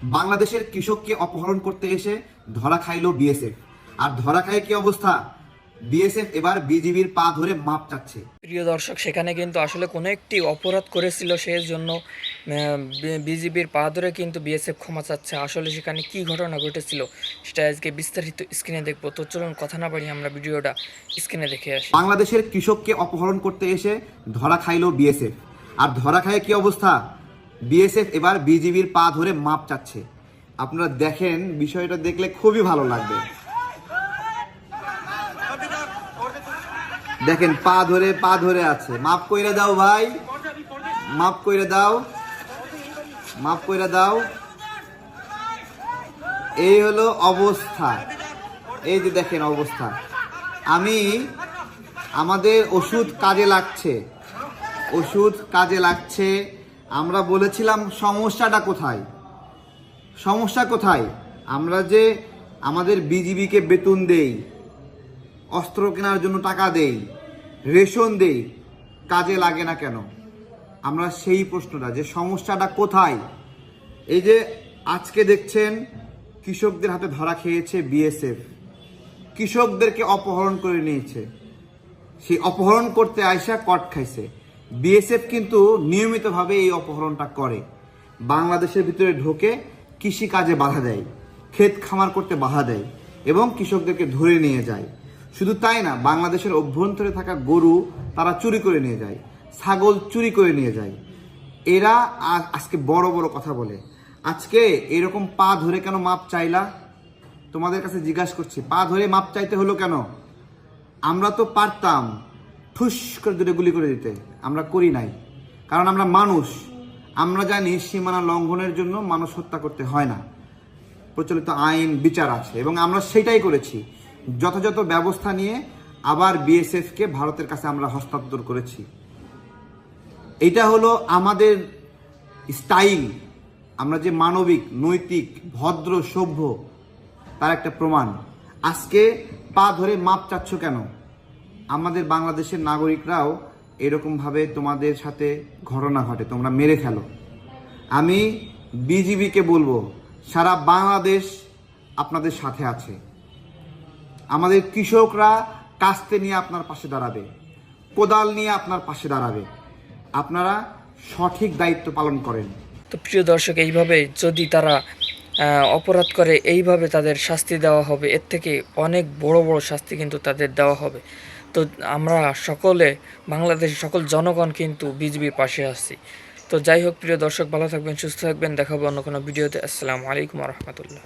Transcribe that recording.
বাংলাদেশের কৃষককে অপহরণ করতে এসে ধরা খাইলো বিএসএফ। আর ধরা খায় কি অবস্থা? বিএসএফ এবার বিজিবির পা ধরে মাপ চাচ্ছে। প্রিয় দর্শক সেখানে কিন্তু আসলে কোনো একটি অপরাধ করেছিল সেই জন্য বিজিবির পা ধরে কিন্তু বিএসএফ ক্ষমা চাচ্ছে। আসলে সেখানে কি ঘটনা ঘটেছিল সেটা আজকে বিস্তারিত স্ক্রিনে দেখব। তো চলুন কথা না বাড়িয়ে আমরা ভিডিওটা স্ক্রিনে দেখে আসি। বাংলাদেশের কৃষককে অপহরণ করতে এসে ধরা খাইলো বিএসএফ। আর ধরা খায় কি অবস্থা? বিএসএফ এবার বিজিবির পা ধরে মাপ চাচ্ছে। আপনারা দেখেন, বিষয়টা দেখলে খুবই ভালো লাগবে। দেখেন, পা ধরে পা ধরে আছে। মাপ কইরে দাও ভাই। মাপ কইরে দাও। মাপ কইরে দাও। এই হলো অবস্থা। এই যে দেখেন অবস্থা। আমি, আমাদের ওষুধ কাজে লাগছে। ওষুধ কাজে লাগছে। আমরা বলেছিলাম সমস্যাটা কোথায়? সমস্যা কোথায়? আমরা যে আমাদের বিজিবিকে বেতন দেই, অস্ত্র কেনার জন্য টাকা দেই, রেশন দেই, কাজে লাগে না কেন? আমরা সেই প্রশ্নটা, যে সমস্যাটা কোথায়? এই যে আজকে দেখছেন, কৃষকদের হাতে ধরা খেয়েছে বিএসএফ। কৃষকদেরকে অপহরণ করে নিয়েছে। সেই অপহরণ করতে আয়সা কট খাইছে। বিএসএফ কিন্তু নিয়মিতভাবে এই অপহরণটা করে। বাংলাদেশের ভিতরে ঢোকে কৃষি কাজে বাধা দেয়, ক্ষেত খামার করতে বাধা দেয় এবং কৃষকদেরকে ধরে নিয়ে যায়। শুধু তাই না, বাংলাদেশের অভ্যন্তরে থাকা গরু তারা চুরি করে নিয়ে যায়, ছাগল চুরি করে নিয়ে যায়। এরা আজকে বড় বড় কথা বলে। আজকে এরকম পা ধরে কেন মাপ চাইলা? তোমাদের কাছে জিজ্ঞাসা করছি, পা ধরে মাপ চাইতে হলো কেন? আমরা তো পারতাম। ঠুস করে দুটো গুলি করে দিতে। আমরা করি নাই। কারণ আমরা মানুষ। আমরা জানি সীমানা লঙ্ঘনের জন্য মানুষ হত্যা করতে হয় না। প্রচলিত আইন, বিচার আছে। এবং আমরা সেটাই করেছি। যথাযথ ব্যবস্থা নিয়ে আবার বিএসএফকে ভারতের কাছে আমরা হস্তান্তর করেছি। এটা হলো আমাদের স্টাইল। আমরা যে মানবিক, নৈতিক, ভদ্র, সভ্য, তার একটা প্রমাণ। আজকে পা ধরে মাপ চাচ্ছ কেন? আমাদের বাংলাদেশের নাগরিকরাও এরকমভাবে তোমাদের সাথে ঘটনা ঘটে, তোমরা মেরে ফেলো। আমি বিজিবিকে বলব, সারা বাংলাদেশ আপনাদের সাথে আছে। আমাদের কৃষকরা কাস্তে নিয়ে আপনার পাশে দাঁড়াবে, কোদাল নিয়ে আপনার পাশে দাঁড়াবে। আপনারা সঠিক দায়িত্ব পালন করেন। তো প্রিয় দর্শক, এইভাবে যদি তারা অপরাধ করে, এইভাবে তাদের শাস্তি দেওয়া হবে। এর থেকে অনেক বড় বড় শাস্তি কিন্তু তাদের দেওয়া হবে। তো আমরা সকলে, বাংলাদেশের সকল জনগণ কিন্তু বিজেপির পাশে আছি। তো যাই হোক, প্রিয় দর্শক, ভালো থাকবেন, সুস্থ থাকবেন, দেখাবো অন্য কোনো ভিডিওতে। আসসালামু আলাইকুম রহমতুল্লাহ।